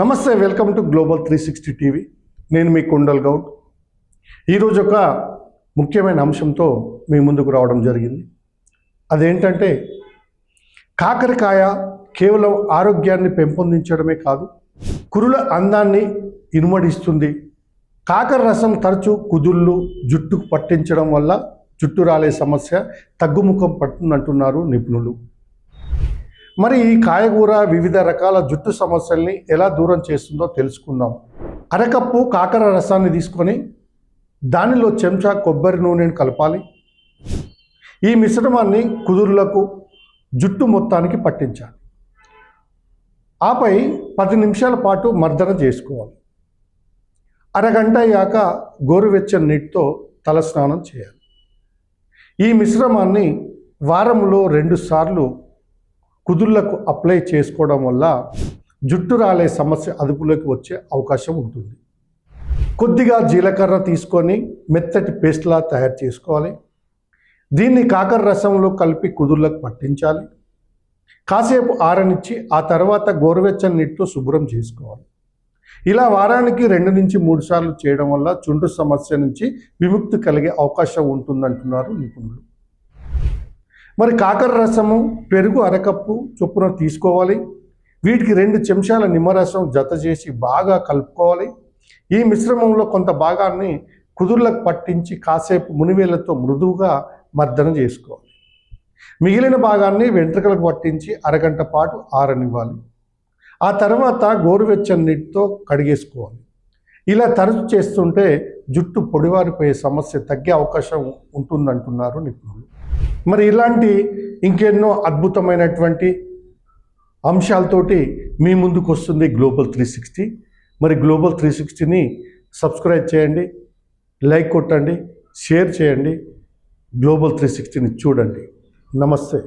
నమస్తే welcome to Global three sixty TV. నేను మీ కుండల్ గౌడ్. ఈరోజు ఒక ముఖ్యమైన అంశంతో మీ ముందుకు రావడం జరిగింది. అదేంటంటే కాకరకాయ కేవలం ఆరోగ్యాన్ని పెంపొందించడమే కాదు కురుల అందాన్ని ఇనుమడిస్తుంది. కాకర రసం తరచు కుదుళ్ళు జుట్టుకు పట్టించడం వల్ల జుట్టు రాలే సమస్య తగ్గుముఖం పట్టునంటున్నారు నిపుణులు. మరి ఈ కాయగూర వివిధ రకాల జుట్టు సమస్యల్ని ఎలా దూరం చేస్తుందో తెలుసుకుందాం. అరకప్పు కాకర రసాన్ని తీసుకొని దానిలో చెంచా కొబ్బరి నూనెను కలపాలి. ఈ మిశ్రమాన్ని కుదురులకు జుట్టు మొత్తానికి పట్టించాలి. ఆపై పది నిమిషాల పాటు మర్దన చేసుకోవాలి. అరగంట అయ్యాక గోరువెచ్చని నీటితో తలస్నానం చేయాలి. ఈ మిశ్రమాన్ని వారంలో రెండుసార్లు కుదుళ్ళకు అప్లై చేసుకోవడం వల్ల జుట్టు రాలే సమస్య అదుపులోకి వచ్చే అవకాశం ఉంటుంది. కొద్దిగా జీలకర్ర తీసుకొని మెత్తటి పేస్ట్లా తయారు చేసుకోవాలి. దీన్ని కాకర రసంలో కలిపి కుదుర్లకు పట్టించాలి. కాసేపు ఆరనిచ్చి ఆ తర్వాత గోరువెచ్చని నీటితో శుభ్రం చేసుకోవాలి. ఇలా వారానికి రెండు నుంచి మూడు సార్లు చేయడం వల్ల చుండ్రు సమస్య నుంచి విముక్తి కలిగే అవకాశం ఉంటుందంటున్నారు నిపుణులు. మరి కాకర రసము పెరుగు అరకప్పు చొప్పున తీసుకోవాలి. వీటికి రెండు చెంచాల నిమ్మరసం జత చేసి బాగా కలుపుకోవాలి. ఈ మిశ్రమంలో కొంత భాగాన్ని కుదుర్లకు పట్టించి కాసేపు మునివేళ్ళతో మృదువుగా మర్దన చేసుకోవాలి. మిగిలిన భాగాన్ని వెంట్రుకలకు పట్టించి అరగంట పాటు ఆరనివ్వాలి. ఆ తర్వాత గోరువెచ్చని నీటితో కడిగేసుకోవాలి. ఇలా తరచు చేస్తుంటే జుట్టు పొడివారిపోయే సమస్య తగ్గే అవకాశం ఉంటుందంటున్నారు నిపుణులు. మరి ఇలాంటి ఇంకెన్నో అద్భుతమైనటువంటి అంశాలతోటి మీ ముందుకు వస్తుంది గ్లోబల్ త్రీ సిక్స్టీ మరి గ్లోబల్ త్రీ సిక్స్టీని సబ్స్క్రైబ్ చేయండి లైక్ కొట్టండి షేర్ చేయండి గ్లోబల్ త్రీ సిక్స్టీని చూడండి. నమస్తే.